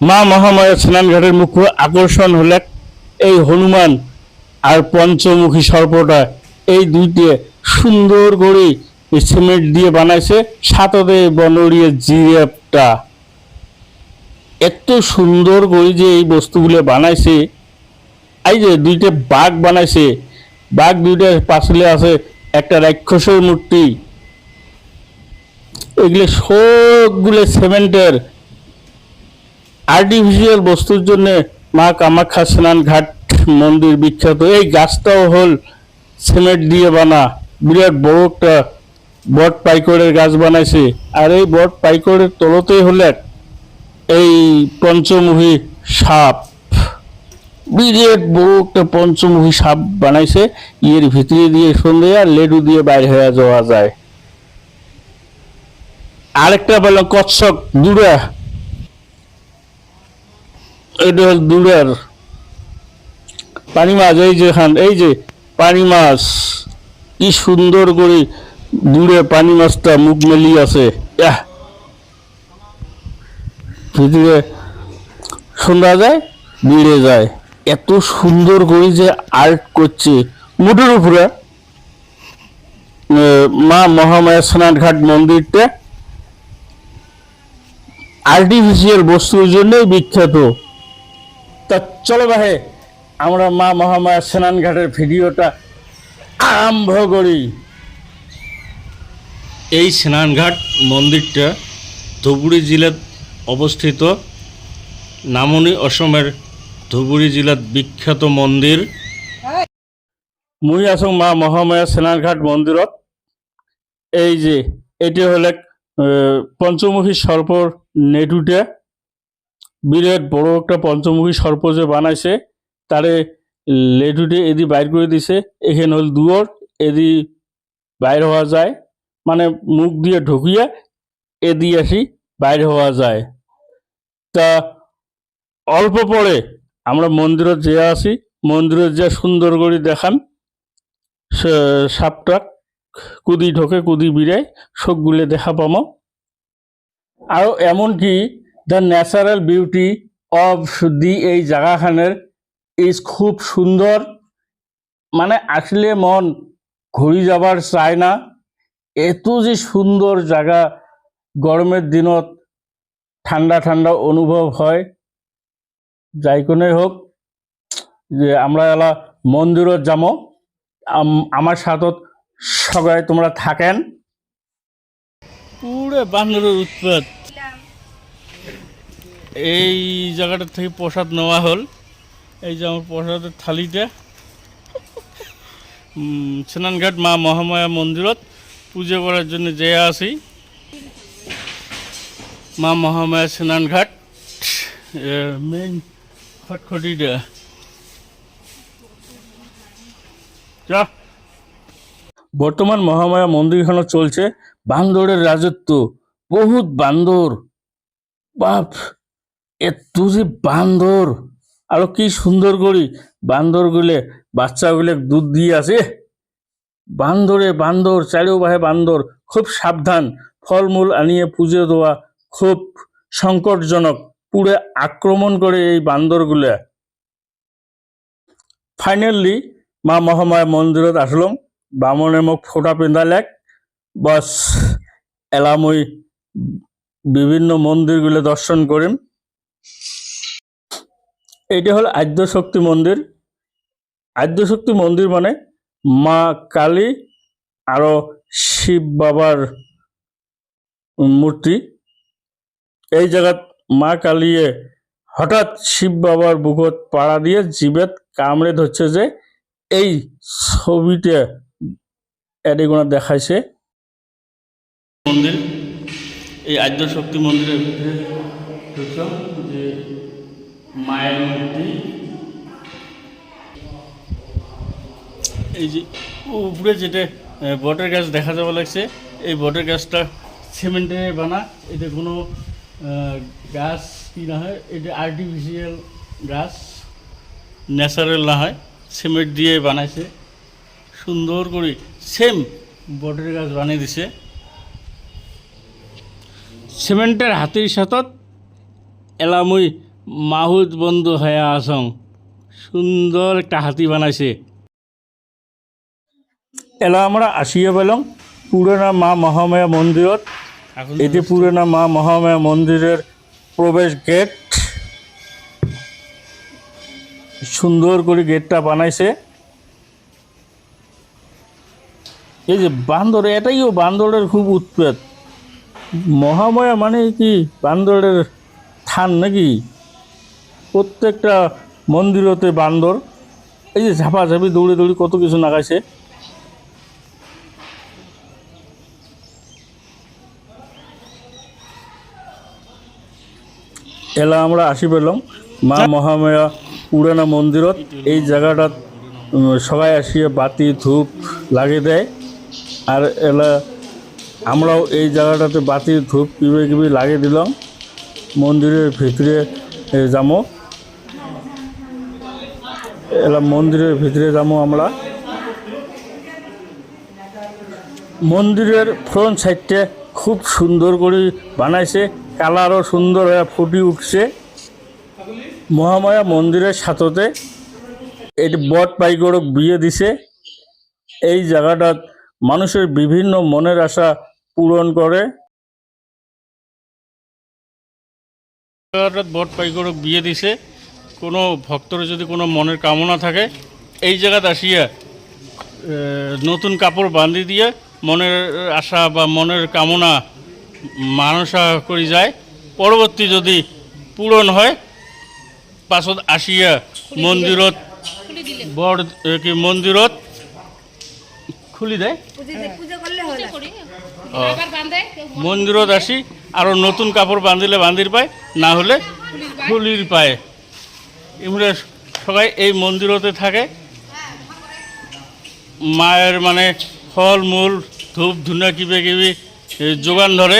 মা মহামায়া স্নানঘাটের মুখ্য আকর্ষণ হলে এই হনুমান আর পঞ্চমুখী সর্পটা এই দুইটি সুন্দর করে সিমেন্ট দিয়ে বানাইছে সাথে বনরিয়ে জিরেপটা এত সুন্দর করে যে এই বস্তুগুলো বানাইছে, এই যে দুইটা বাঘ বানাইছে, বাঘ দুইটা পাশলে আছে একটা রাক্ষসের মূর্তি। এগুলো সবগুলো সিমেন্টের আর্টিফিশিয়াল বস্তুর জন্য মা কামাখ্যা স্নান ঘাট মন্দির বিখ্যাত। এই গাছটাও হল সিমেন্ট দিয়ে বানা। বিরাট বড় একটা বট পাইকড়ের গাছ বানাইছে। আর এই বট পাইকড়ের তলতেই হলে এই পঞ্চমুখী সাপ। বিরাট বড় একটা পঞ্চমুখী সাপ বানাইছে। ইয়ের ভিতরে দিয়ে সন্ধে আর লেডু দিয়ে বাইরে হয়ে যাওয়া যায়। আরেকটা পেলাম কচ্ছপ। দূরে এটা হল দূরের পানি মাছ, এই যে খান এই যে পানি মাছ, কি সুন্দর করে দূরে পানি মাছটা মুখ মেলি আছে। সন্ধ্যা যায়, বেড়ে যায়। এত সুন্দর করে যে আর্ট করছে। মুঠের উপরে মা মহামায়া স্নানঘাট মন্দিরটা আর্টিফিশিয়াল বস্তুর জন্যই বিখ্যাত। তা চলো ভাই আমরা মা মহামায়া স্নানঘাটের ভিডিওটা আরম্ভ করি। এই স্নানঘাট মন্দিরটা ধুবুরি জেলাত অবস্থিত। নামনি অসমের ধুবুরি জেলাত বিখ্যাত মন্দির। মুই আছো মা মহামায়া স্নানঘাট মন্দিৰত। এই যে এটি হলে পঞ্চমুখী সর্পর নেটুটা বিরাট বড় একটা পঞ্চমুখী সর্প যে বানাইছে। তারে লেটুটে এদি বাইর করে দিছে। এখানে হল দুয়ার, এদি বাইর হওয়া যায়। মানে মুখ দিয়ে ঢুকিয়ে এদি আসি বাইর হওয়া যায়। তা অল্প পরে আমরা মন্দিরত যে আসি, মন্দিরত যে সুন্দর করে দেখান সাপটা কুদি ঢোকে, কুদি বিড়ায় সবগুলো দেখা পামো। আৰু এমনকি the natural beauty of the এই জায়গাখানের ইজ খুব সুন্দর। মানে আসলে মন ঘুরি যাবার চায় না। এত যে সুন্দর জায়গা গরমের দিনত ঠান্ডা ঠান্ডা অনুভব হয়। যাই কোনোই হোক, যে আমরা এলা মন্দিরত যাব আম- আমার সাথত সবাই তোমরা থাকেন। পুরো বান্দরের উৎপাত। এই জায়গাটা থেকে প্রসাদ নেওয়া হল। এই যে আমার প্রসাদের থালিটা। স্নানঘাট মা মহামায়া মন্দিরত পুজো করার জন্য যে আসি। মা মহামায়া স্নানঘাট মেইন খটখটিটা। যা। বর্তমান মহামায়া মন্দিরখানা চলছে বান্দরের রাজত্ব। বহুত বান্দর। বাপ। এত যে বান্দর। আরও কি সুন্দর করি বান্দর গুলে বাচ্চাগুলো দুধ দিয়ে আসে। বান্দরে বান্দর চারিও বাহে বান্দর। খুব সাবধান। ফলমূল আনিয়ে পুজো দেওয়া খুব সংকটজনক। পুরে আক্রমণ করে এই বান্দরগুলা ফাইনালি মা মহামায়া মন্দিৰত আসলাম। বামনে মোক ফোঁটা পিন্ধালেক বস এলাম ওই বিভিন্ন মন্দিরগুলো দর্শন করিম এইটা হল আদ্যশক্তি মন্দির। আদ্যশক্তি মন্দির মানে মা কালী আৰু শিৱ বাবাৰ মূৰ্তি এই জায়গাত মা কালীয়ে হঠাৎ শিব বাবার বুকত পাড়া দিয়ে জীবেত কামড়ে ধরছে যে এই ছবিতে এডিগুণা দেখাইছে। মন্দির, এই আদ্য শক্তি মন্দিরের ভিতরে যে মায়ের মূর্তি। এই যে উপরে যেটা বটের গাছ দেখা যাওয়া লাগছে, এই বটের গাছটা সিমেন্টের বানা এটা কোনো গাছ কি না হয়, এটা আর্টিফিশিয়াল গাছ ন্যাচারাল না হয়, সিমেন্ট দিয়ে বানাইছে। সুন্দর করে সেম বটের গাছ বানিয়ে দিছে। সিমেন্টের হাতির সাথত এলামুই মাহুদ বন্ধু হয়ে আসং সুন্দর একটা হাতি বানাইছে। এলা আমরা আসিয়ে পেলাম পুরোনা মা মহামায়া মন্দিরত এটি পুরোনা মা মহামায়া মন্দিরের প্রবেশ গেট সুন্দর করে গেটটা বানাইছে। এই যে বান্দর এটাইও বান্দরের খুব উৎপাত। মহামায়া মানে কি? বান্দরের থান নাকি? প্রত্যেকটা মন্দিরতে বান্দর। এই যে ঝাপাঝাপি দৌড়ে দৌড়ে কত কিছু নাগাইছে। এলা আমরা আসি পেলাম। মা মহামায়া পুরানা মন্দিরত। এই জায়গাটাত উম, সবাই আসিয়ে বাতি ধূপ লাগিয়ে দেয়। আর এলা আমরাও এই জায়গাটাতে বাতি ধূপ কিবে কিবি লাগিয়ে দিলাম। মন্দিরের ভিতরে যাব এলা মন্দিরের ভিতরে যাব আমরা। মন্দিরের ফ্রন্ট সাইডটা খুব সুন্দর করে বানাইছে, কালারও সুন্দর হয়ে ফুটি উঠছে। মহামায়া মন্দিরের সাথতে এটি বট পাইগড়ক বিয়ে দিছে। এই জায়গাটাত মানুষের বিভিন্ন মনের আশা পূরণ করে। বট পাইগড়ক বিয়ে দিছে কোনো ভক্তর যদি কোনো মনের কামনা থাকে এই জায়গাত আসিয়া নতুন কাপড় বান্ধি দিয়ে মনের আশা বা মনের কামনা মানসা করে যায় পরবর্তী যদি পূরণ হয় পাছত আসিয়া মন্দিৰত বৰ কি মন্দিৰত খুলি দেয়। মন্দিৰত আসি আৰু নতুন কাপড় বাঁধিলে বান্ধির পায়, না হলে ফুলির পায়ে। এমনি সবাই এই মন্দিরতে থাকে। মায়ের মানে ফল মূল ধূপ, ধুনা, কিবে, কিবি যোগান ধরে।